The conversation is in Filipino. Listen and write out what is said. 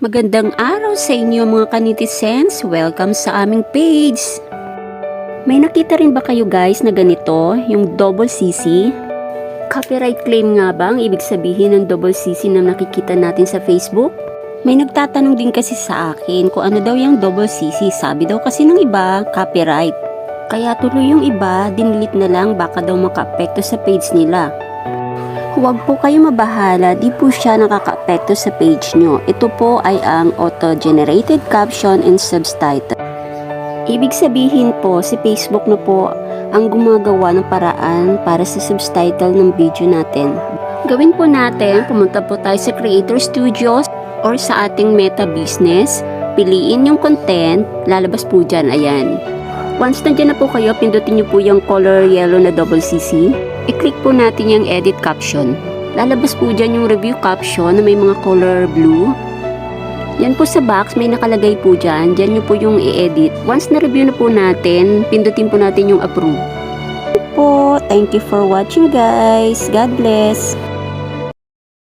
Magandang araw sa inyo mga kanitizens. Welcome sa aming page. May nakita rin ba kayo guys na ganito, yung double CC? Copyright claim nga ba ang ibig sabihin ng double CC na nakikita natin sa Facebook? May nagtatanong din kasi sa akin kung ano daw yung double CC. Sabi daw kasi ng iba, copyright. Kaya tuloy yung iba, dinilit na lang baka daw makaapekto sa page nila. Huwag po kayo mabahala, di po siya nakaka-apekto sa page nyo. Ito po ay ang auto-generated caption and subtitle. Ibig sabihin po, si Facebook na po ang gumagawa ng paraan para sa subtitle ng video natin. Gawin po natin, pumunta po tayo sa Creator Studios or sa ating Meta Business. Piliin yung content, lalabas po dyan, ayan. Once nandiyan na po kayo, pindutin nyo po yung color yellow na double CC. I-click po natin yung edit caption. Lalabas po dyan yung review caption na may mga color blue. Yan po sa box, may nakalagay po dyan. Dyan nyo po yung i-edit. Once na-review na po natin, pindutin po natin yung approve. Po, thank you for watching guys. God bless.